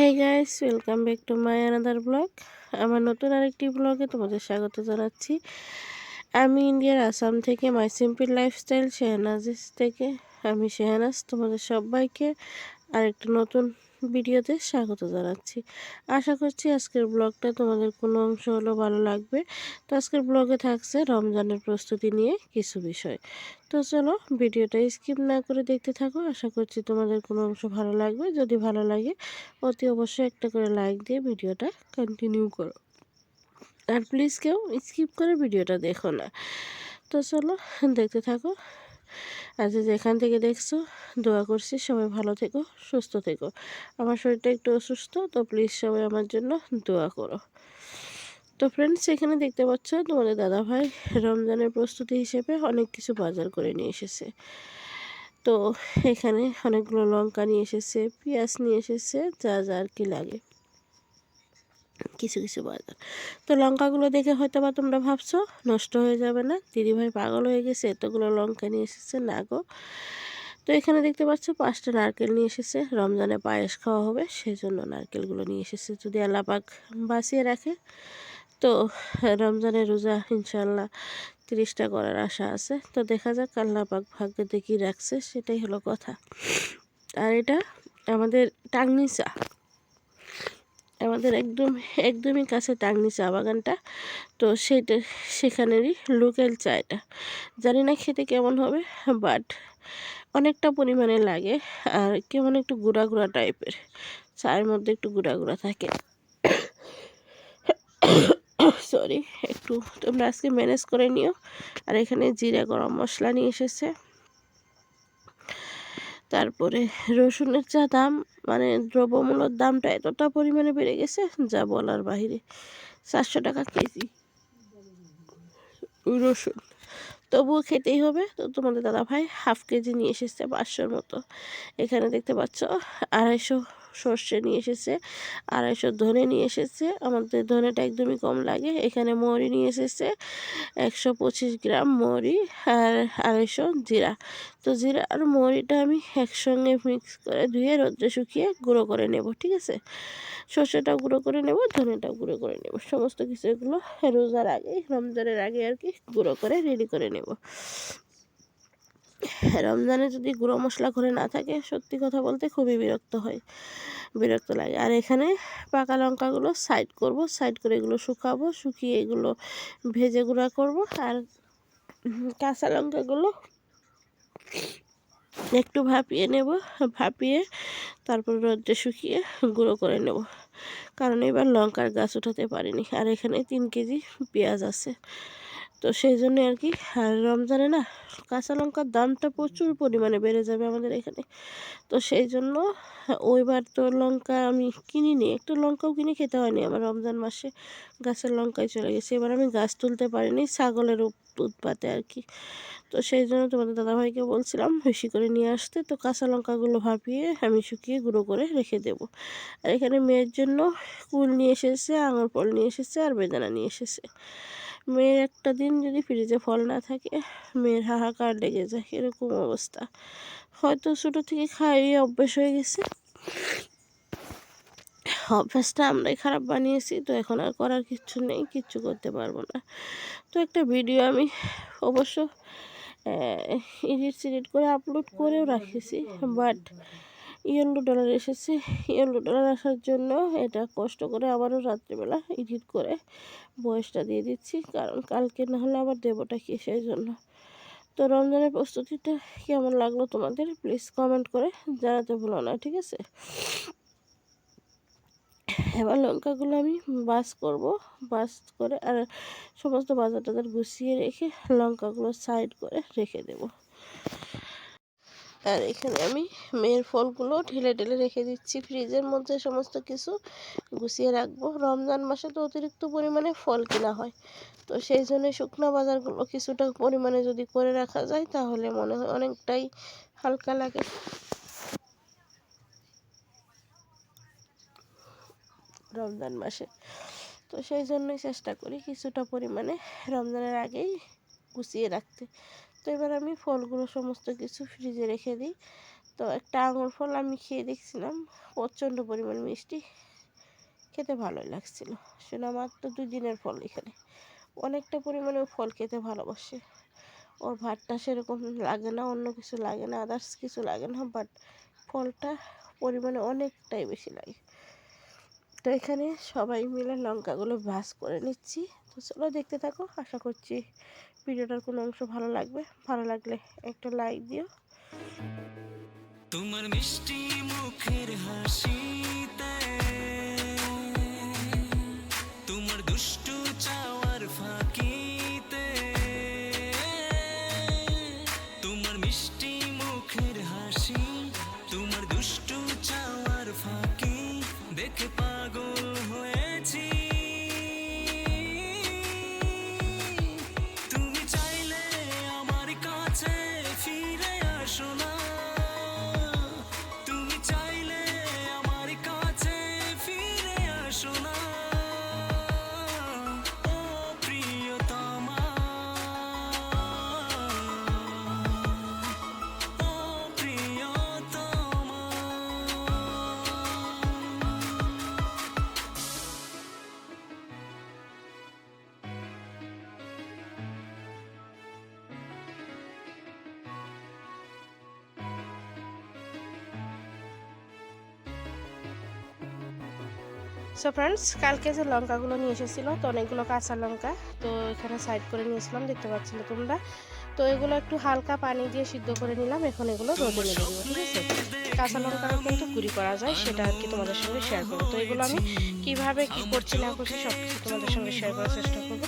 Hey guys welcome back to my another vlog আমার নতুন আরেকটি ব্লগে তোমাদের স্বাগত জানাচ্ছি। আমি ইন্ডিয়ার আসাম থেকে মাই সিম্পল লাইফস্টাইল শেহনাজিস থেকে। আমি শেহনাজ তোমাদের সবাইকে আরেকটা নতুন ভিডিওতে স্বাগত জানাচ্ছি। আশা করছি আজকের ব্লগটা তোমাদের কোনো অংশ হলো ভালো লাগবে। তো আজকের ব্লগে থাকছে রমজানের প্রস্তুতি নিয়ে কিছু বিষয়। তো চলো ভিডিওটা স্কিপ না করে দেখতে থাকো। আশা করছি তোমাদের কোনো অংশ ভালো লাগবে। যদি ভালো লাগে, অতি অবশ্যই একটা করে লাইক দিয়ে ভিডিওটা কন্টিনিউ করো। আর প্লিজ কেউ স্কিপ করে ভিডিওটা দেখো না। তো চলো দেখতে থাকো। আজ যেখান থেকে দেখছ, দোয়া করছি, সবাই ভালো থেকো, সুস্থ থেকো। আমার শরীরটা একটু অসুস্থ, তো প্লিজ সবাই আমার জন্য দোয়া করো। তো ফ্রেন্ডস এখানে দেখতে পাচ্ছ, তোমাদের দাদা ভাই রমজানের প্রস্তুতি হিসেবে অনেক কিছু বাজার করে নিয়ে এসেছে। তো এখানে অনেকগুলো লঙ্কা নিয়ে এসেছে, পেঁয়াজ নিয়ে এসেছে, যা যা আর কি লাগে। কিছু কিছু বাজার তো লঙ্কাগুলো দেখে হয়তো বা তোমরা ভাবছ, নষ্ট হয়ে যাবে না। দিদিভাই পাগল হয়ে গেছে, এতগুলো লঙ্কা নিয়ে এসেছে, না গো। তো এখানে দেখতে পাচ্ছ, পাঁচটা নারকেল নিয়ে এসেছে। রমজানে পায়েস খাওয়া হবে সেই জন্য নারকেলগুলো নিয়ে এসেছে। যদি আল্লাপাক বাঁচিয়ে রাখে, তো রমজানের রোজা ইনশাল্লাহ তিরিশটা করার আশা আছে। তো দেখা যাক আল্লাপাক ভাগ্যে কী রাখছে, সেটাই হলো কথা। আর এটা আমাদের টাংনি চা আমাদের একদম, একদমই কাছে টাংনি চা বাগানটা। তো সেটা, সেখানেরই লোকাল চা এটা জানি না খেতে কেমন হবে বাট অনেকটা পরিমাণে লাগে, আর কেমন একটু গুঁড়া গুঁড়া টাইপের চায়ের মধ্যে একটু গুঁড়া গুঁড়া থাকে। সরি একটু তোমরা আজকে ম্যানেজ করে নিও। আর এখানে জিরা গরম মশলা নিয়ে এসেছে। তারপরে রসুনের যা দাম মানে দ্রব্যমূল্যর দামটা এতটা পরিমাণে বেড়ে গেছে যা বলার বাহিরে। চারশো টাকা কেজি। রসুন। তবুও খেতেই হবে। তো তোমাদের দাদা ভাই হাফ কেজি নিয়ে এসেছে পাঁচশোর মতো। এখানে দেখতে পাচ্ছ আড়াইশো সর্ষে নিয়ে এসেছে, আড়াইশো ধনে নিয়ে এসেছে, আমাদের ধনেটা একদমই কম লাগে, এখানে মরি নিয়ে এসেছে, একশো পঁচিশ গ্রাম মরি আর আড়াইশো জিরা। তো জিরা আর মরিটা আমি একসঙ্গে মিক্স করে ধুয়ে রোদ্রে শুকিয়ে গুঁড়ো করে নেব, ঠিক আছে? সর্ষেটা গুঁড়ো করে নেব ধনেটা গুঁড়ো করে নেব, সমস্ত কিছু এগুলো রোজার আগে, রমজানের আগে আর কি গুঁড়ো করে রেডি করে নেব। রমজানে যদি গুঁড়ো মশলা করে না থাকে, সত্যি কথা বলতে খুবই বিরক্ত হয়, বিরক্ত লাগে। আর এখানে পাকা লঙ্কাগুলো সাইড করব সাইড করে এগুলো শুকাবো, শুকিয়ে এগুলো ভেজে গুঁড়া করব। আর কাঁচা লঙ্কাগুলো একটু ভাপিয়ে নেব, ভাপিয়ে তারপর রোদ্রে শুকিয়ে গুঁড়ো করে নেব। কারণ এবার লঙ্কার গাছ উঠাতে পারিনি। আর এখানে তিন কেজি পেঁয়াজ আছে। তো সেই জন্য আর কি রমজানে না কাঁচা লঙ্কার দামটা প্রচুর পরিমাণে বেড়ে যাবে আমাদের এখানে। তো সেই জন্য ওইবার তো লঙ্কা আমি কিনিনি, একটু লঙ্কাও কিনে খেতে হয়নি আমার রমজান মাসে। গাছের লঙ্কায় চলে গেছে, এবার আমি গাছ তুলতে পারিনি, ছাগলের উৎপাতে আর কি। তো সেই জন্য তোমাদের দাদাভাইকে বলছিলাম বেশি করে নিয়ে আসতে, তো কাঁচা লঙ্কাগুলো ভাপিয়ে আমি শুকিয়ে গুঁড়ো করে রেখে দেব। আর এখানে মেয়ের জন্য কুল নিয়ে এসেছে, আঙুর ফল নিয়ে এসেছে, আর বেদানা নিয়ে এসেছে। মেয়ের একটা দিন যদি ফ্রিজে ফল না থাকে, মেয়ের হাহাকার লেগে যায়, এরকম অবস্থা। হয়তো ছোটো থেকে খাইয়ে অভ্যেস হয়ে গেছে। অভ্যাসটা আমরাই খারাপ বানিয়েছি, তো এখন আর করার কিচ্ছু নেই, কিচ্ছু করতে পারব না। তো একটা ভিডিও আমি অবশ্য এডিট সিডিট করে আপলোড করেও রাখেছি বাট ইয়েলো ডলার এসেছে। ইয়েলো ডলার আসার জন্য এটা কষ্ট করে আবারও রাত্রিবেলা এডিট করে বয়সটা দিয়ে দিচ্ছি। কারণ কালকে না হলে আবার দেবটা কি সেই জন্য। তো রমজানের প্রস্তুতিটা কেমন লাগল তোমাদের? প্লিজ কমেন্ট করে জানাতে ভুলো না, ঠিক আছে? এবার লঙ্কাগুলো আমি বাস করব। বাস করে আর সমস্ত বাজার টাজার গুছিয়ে রেখে লঙ্কাগুলো সাইড করে রেখে দেব। আর এখানে আমি মেয়ের ফলগুলো ঢেলে ঢেলে রেখে দিচ্ছি। ফ্রিজের মধ্যে সমস্ত কিছু গুছিয়ে রাখব। রমজান মাসে তো অতিরিক্ত পরিমাণে ফল কেনা হয়। তো সেই জন্য শুকনো বাজারগুলো কিছুটা পরিমাণে যদি করে রাখা যায়, তাহলে মনে হয় অনেকটাই হালকা লাগে। রমজান মাসে। তো সেই জন্যই চেষ্টা করি কিছুটা পরিমাণে রমজানের আগেই গুছিয়ে রাখতে। তো এবার আমি ফলগুলো সমস্ত কিছু ফ্রিজে রেখে দিই। তো একটা আঙুর ফল আমি খেয়ে দেখছিলাম, প্রচণ্ড পরিমাণ মিষ্টি। খেতে ভালোই লাগছিল। শোনা মাত্র দুই দিনের ফল এখানে। অনেকটা পরিমাণে ফল খেতে ভালোবাসে। ওর ভাতটা সেরকম লাগে না, অন্য কিছু লাগে না আদার্স কিছু লাগে না বাট ফলটা পরিমাণে অনেকটাই বেশি লাগে। তো এখানে সবাই মিলে লঙ্কাগুলো ভাজ করে নিচ্ছি। তো চলো দেখতে থাকো, আশা করছি ভিডিওটার কোনো অংশ ভালো লাগবে। ভালো লাগলে একটা লাইক দিও। তোমার মিষ্টি মুখের হাসিতে সো ফ্রেন্ডস কালকে যে লঙ্কাগুলো নিয়ে এসেছিল, তো অনেকগুলো কাঁচা লঙ্কা, তো এখানে সাইড করে নিয়েছিলাম, দেখতে পাচ্ছিলে তোমরা। তো এগুলো একটু হালকা পানি দিয়ে সিদ্ধ করে নিলাম, এখন এগুলো রোদে দেবো, ঠিক আছে? কাঁচা লঙ্কারও কিন্তু গুঁড়ি করা যায়, সেটা আর কি তোমাদের সঙ্গে শেয়ার করব। তো এগুলো আমি কীভাবে, কি করছি না করছি সব কিছু তোমাদের সঙ্গে শেয়ার করার চেষ্টা করব।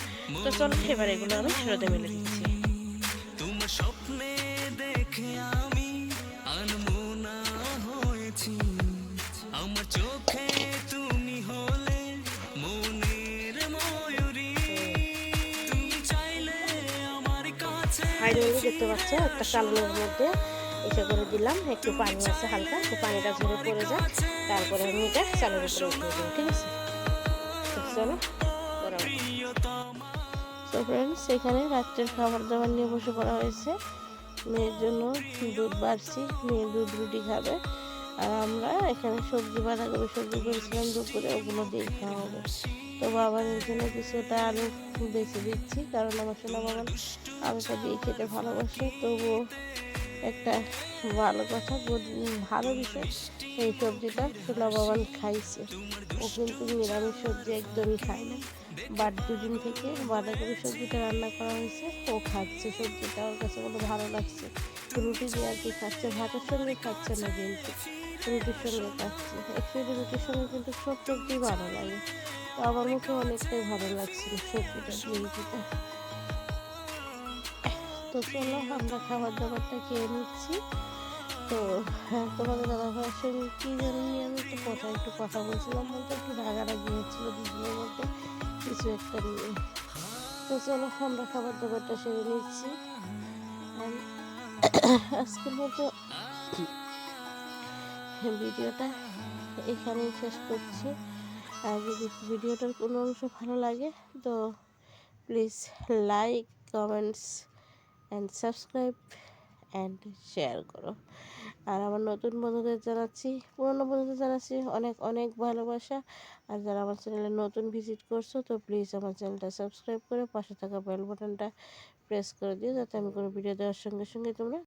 তো চলো, এবার এগুলো আমি রোদে মেলে দিচ্ছি। দেখতে পাচ্ছ একটা কালনের মধ্যে এসে করে দিলাম। একটু পানি আছে হালকা তো পানিটা ঝরে পড়ে যায় তারপরে আমি এটা চালের উপরে উঠিয়ে দিই ঠিক আছে? চলো। তো ফ্রেন্ডস এখানে রাত্রের খাবার দাবার নিয়ে বসে পড়া হয়েছে। মেয়ের জন্য দুধ বাড়ছি, মেয়ে দুধ রুটি খাবে। আর আমরা এখানে সবজি বাঁধাকপি সবজি করেছিলাম, দুপুরে ওগুলো দিয়ে খাওয়া হবে। তো বাবার জন্য কিছুটা আলু বেছে দিচ্ছি, কারণ আমার সোনা বাবার আলুটা দিয়ে খেতে ভালোবাসে। তবুও একটা ভালো কথা ভালো বিষয়, এই সবজিটা সোনা বাবান খাইছে। ও কিন্তু নিরামিষ সবজি একদমই খায় না। বাট দুদিন থেকে বাঁধাকপি সবজিটা রান্না করা হয়েছে, ও খাচ্ছে সবজিটা। ওর কাছে বলে ভালো লাগছে রুটি দিয়ে আর কি খাচ্ছে, ভাতের সঙ্গে খাচ্ছে না কিন্তু। রুটির সঙ্গে খাচ্ছে অ্যাকচুয়ালি রুটির সঙ্গে কিন্তু সব সবজি ভালো লাগে। তো আমার মুখে অনেকটাই ভালো লাগছিল সবজিটা রুটিটা তো চলো, আমরা খাবার দাবারটা খেয়ে নিচ্ছি। তো হ্যাঁ তোমাদের দাদা ভাইয়ের সঙ্গে কী জানি, আমি একটু কথা একটু কথা বলছিলাম, বলতে একটু রাগারাগি হচ্ছিল দুজনের মধ্যে, কিছু একটা নিয়ে। তো চলো, আমরা খাবার দাবারটা সেরে নিচ্ছি। আজকের মতো ভিডিওটা এখানেই শেষ করছি। আর যদি ভিডিওটার কোনো অংশ ভালো লাগে, তো please like comments and subscribe and share করো। আর আমার নতুন বন্ধুদের জানাচ্ছি, পুরনো বন্ধুদের জানাচ্ছি অনেক অনেক ভালোবাসা। আর যারা আমার চ্যানেলে নতুন ভিজিট করছ, তো প্লিজ আমার চ্যানেলটা সাবস্ক্রাইব করে পাশে থাকা বেল বাটনটা প্রেস করে দিও, যাতে আমি কোনো ভিডিও দেওয়ার সঙ্গে সঙ্গে তোমরা